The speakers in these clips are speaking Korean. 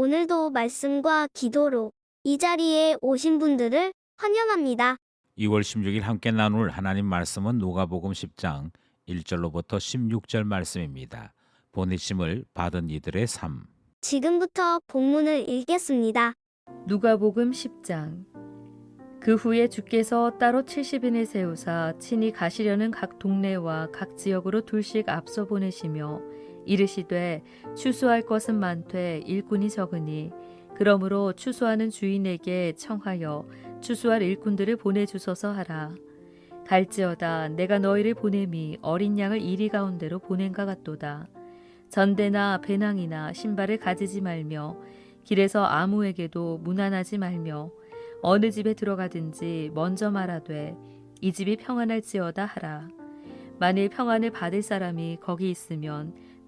오늘도 말씀과 기도로 이 자리에 오신 분들을 환영합니다. 2월 16일 함께 나눌 하나님 말씀은 누가복음 10장 1절로부터 16절 말씀입니다. 보내심을 받은 이들의 삶. 지금부터 본문을 읽겠습니다. 누가복음 10장 그 후에 주께서 따로 70인을 세우사 친히 가시려는 각 동네와 각 지역으로 둘씩 앞서 보내시며 이르시되 추수할 것은 많되 일꾼이 적으니 그러므로 추수하는 주인에게 청하여 추수할 일꾼들을 보내주소서 하라 갈지어다 내가 너희를 보냄이 어린 양을 이리 가운데로 보낸가 같도다 전대나 배낭이나 신발을 가지지 말며 길에서 아무에게도 무난하지 말며 어느 집에 들어가든지 먼저 말하되 이 집이 평안할지어다 하라. 만일 평안을 받을 사람이 거기 있으면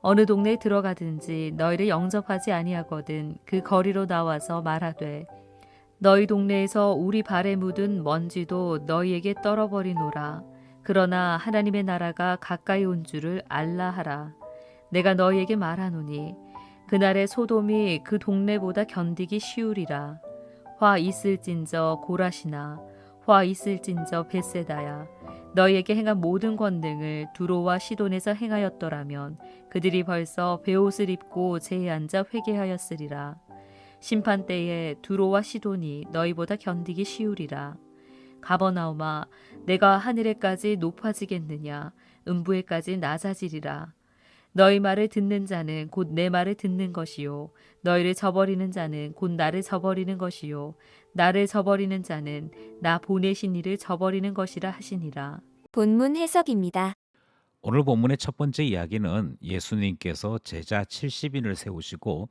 어느 동네에 들어가든지 너희를 영접하지 아니하거든 그 거리로 나와서 말하되 너희 동네에서 우리 발에 묻은 먼지도 너희에게 떨어버리노라. 그러나 하나님의 나라가 가까이 온 줄을 알라 하라. 내가 너희에게 말하노니 그날의 소돔이 그 동네보다 견디기 쉬우리라. 화 있을진저 고라시나 화 있을진저 베세다야. 너희에게 행한 모든 권능을 두로와 시돈에서 행하였더라면 그들이 벌써 베옷을 입고 제에 앉아 회개하였으리라. 심판 때에 두로와 시돈이 너희보다 견디기 쉬우리라. 가버나움아 내가 하늘에까지 높아지겠느냐 음부에까지 낮아지리라. 너희 말을 듣는 자는 곧 내 말을 듣는 것이요 너희를 저버리는 자는 곧 나를 저버리는 것이요 나를 저버리는 자는 나 보내신 이를 저버리는 것이라 하시니라 본문 해석입니다. 오늘 본문의 첫 번째 이야기는 예수님께서 제자 70인을 세우시고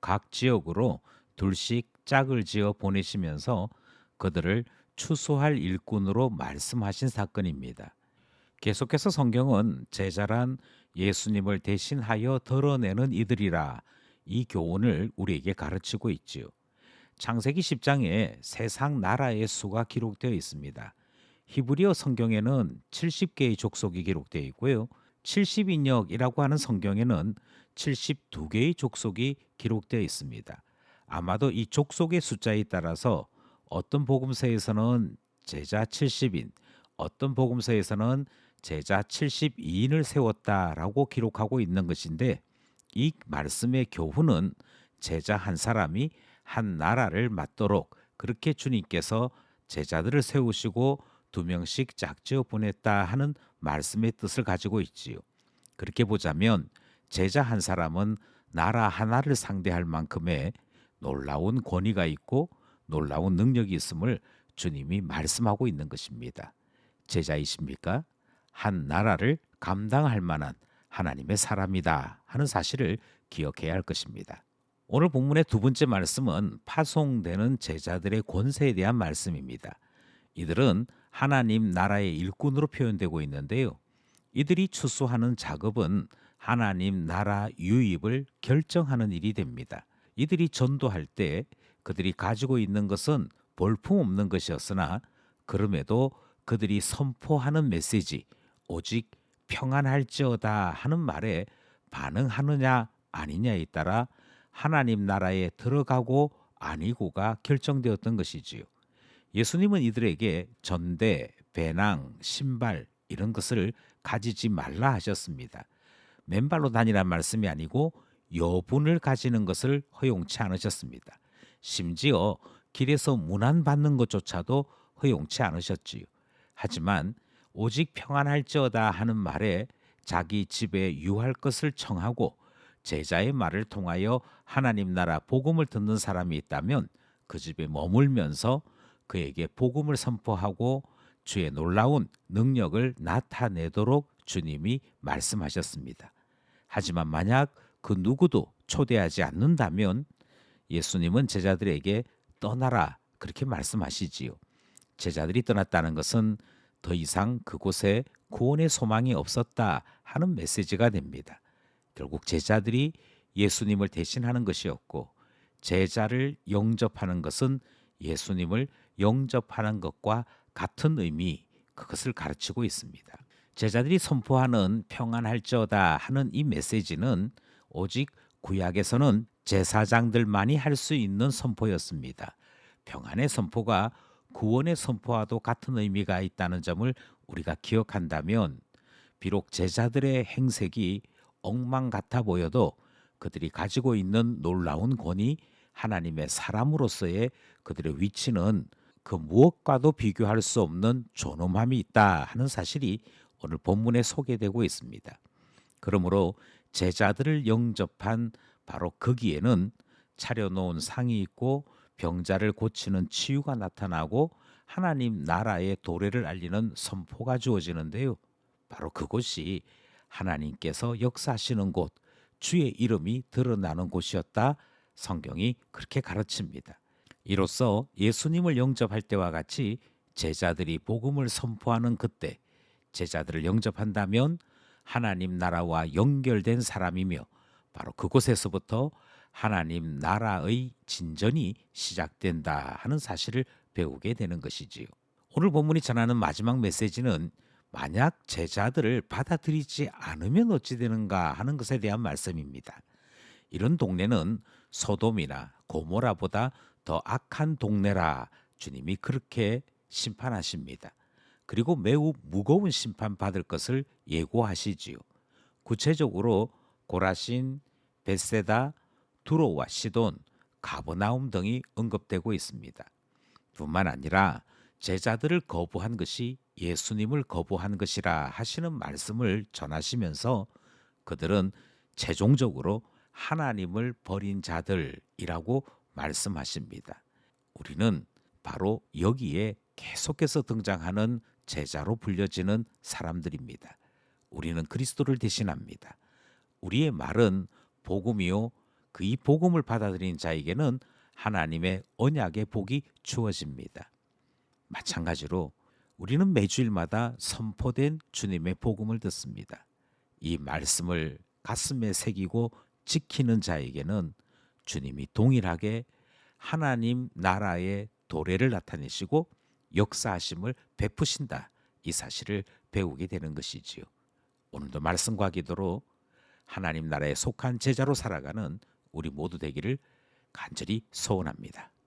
각 지역으로 둘씩 짝을 지어 보내시면서 그들을 추수할 일꾼으로 말씀하신 사건입니다. 계속해서 성경은 제자란 예수님을 대신하여 드러내는 이들이라 이 교훈을 우리에게 가르치고 있지요. 창세기 10장에 세상 나라의 수가 기록되어 있습니다. 히브리어 성경에는 70개의 족속이 기록되어 있고요. 70인역이라고 하는 성경에는 72개의 족속이 기록되어 있습니다. 아마도 이 족속의 숫자에 따라서 어떤 복음서에서는 제자 70인, 어떤 복음서에서는 제자 72인을 세웠다라고 기록하고 있는 것인데 이 말씀의 교훈은 제자 한 사람이 한 나라를 맡도록 그렇게 주님께서 제자들을 세우시고 두 명씩 짝지어 보냈다 하는 말씀의 뜻을 가지고 있지요. 그렇게 보자면 제자 한 사람은 나라 하나를 상대할 만큼의 놀라운 권위가 있고 놀라운 능력이 있음을 주님이 말씀하고 있는 것입니다. 제자이십니까? 한 나라를 감당할 만한 하나님의 사람이다 하는 사실을 기억해야 할 것입니다. 오늘 본문의 두 번째 말씀은 파송되는 제자들의 권세에 대한 말씀입니다. 이들은 하나님 나라의 일꾼으로 표현되고 있는데요. 이들이 추수하는 작업은 하나님 나라 유입을 결정하는 일이 됩니다. 이들이 전도할 때 그들이 가지고 있는 것은 볼품없는 것이었으나 그럼에도 그들이 선포하는 메시지 오직 평안할지어다 하는 말에 반응하느냐 아니냐에 따라 하나님 나라에 들어가고 아니고가 결정되었던 것이지요. 예수님은 이들에게 전대, 배낭, 신발 이런 것을 가지지 말라 하셨습니다. 맨발로 다니란 말씀이 아니고 여분을 가지는 것을 허용치 않으셨습니다. 심지어 길에서 문안 받는 것조차도 허용치 않으셨지요. 하지만 오직 평안할지어다 하는 말에 자기 집에 유할 것을 청하고 제자의 말을 통하여 하나님 나라 복음을 듣는 사람이 있다면 그 집에 머물면서 그에게 복음을 선포하고 주의 놀라운 능력을 나타내도록 주님이 말씀하셨습니다. 하지만 만약 그 누구도 초대하지 않는다면 예수님은 제자들에게 떠나라 그렇게 말씀하시지요. 제자들이 떠났다는 것은 더 이상 그곳에 구원의 소망이 없었다 하는 메시지가 됩니다. 결국 제자들이 예수님을 대신하는 것이었고 제자를 영접하는 것은 예수님을 영접하는 것과 같은 의미 그것을 가르치고 있습니다. 제자들이 선포하는 평안할지어다 하는 이 메시지는 오직 구약에서는 제사장들만이 할 수 있는 선포였습니다. 평안의 선포가 구원의 선포와도 같은 의미가 있다는 점을 우리가 기억한다면 비록 제자들의 행색이 엉망 같아 보여도 그들이 가지고 있는 놀라운 권위 하나님의 사람으로서의 그들의 위치는 그 무엇과도 비교할 수 없는 존엄함이 있다 하는 사실이 오늘 본문에 소개되고 있습니다. 그러므로 제자들을 영접한 바로 거기에는 차려놓은 상이 있고 병자를 고치는 치유가 나타나고 하나님 나라의 도래를 알리는 선포가 주어지는데요. 바로 그곳이 하나님께서 역사하시는 곳, 주의 이름이 드러나는 곳이었다. 성경이 그렇게 가르칩니다. 이로써 예수님을 영접할 때와 같이 제자들이 복음을 선포하는 그때 제자들을 영접한다면 하나님 나라와 연결된 사람이며 바로 그곳에서부터 하나님 나라의 진전이 시작된다 하는 사실을 배우게 되는 것이지요. 오늘 본문이 전하는 마지막 메시지는 만약 제자들을 받아들이지 않으면 어찌 되는가 하는 것에 대한 말씀입니다. 이런 동네는 소돔이나 고모라보다 더 악한 동네라 주님이 그렇게 심판하십니다. 그리고 매우 무거운 심판 받을 것을 예고하시지요. 구체적으로 고라신, 베세다, 두로와 시돈, 가버나움 등이 언급되고 있습니다. 뿐만 아니라 제자들을 거부한 것이 예수님을 거부한 것이라 하시는 말씀을 전하시면서 그들은 최종적으로 하나님을 버린 자들이라고 말씀하십니다. 우리는 바로 여기에 계속해서 등장하는 제자로 불려지는 사람들입니다. 우리는 그리스도를 대신합니다. 우리의 말은 복음이요. 그 이 복음을 받아들인 자에게는 하나님의 언약의 복이 주어집니다. 마찬가지로 우리는 매주일마다 선포된 주님의 복음을 듣습니다. 이 말씀을 가슴에 새기고 지키는 자에게는 주님이 동일하게 하나님 나라의 도래를 나타내시고 역사하심을 베푸신다. 이 사실을 배우게 되는 것이지요. 오늘도 말씀과 기도로 하나님 나라에 속한 제자로 살아가는 우리 모두 되기를 간절히 소원합니다.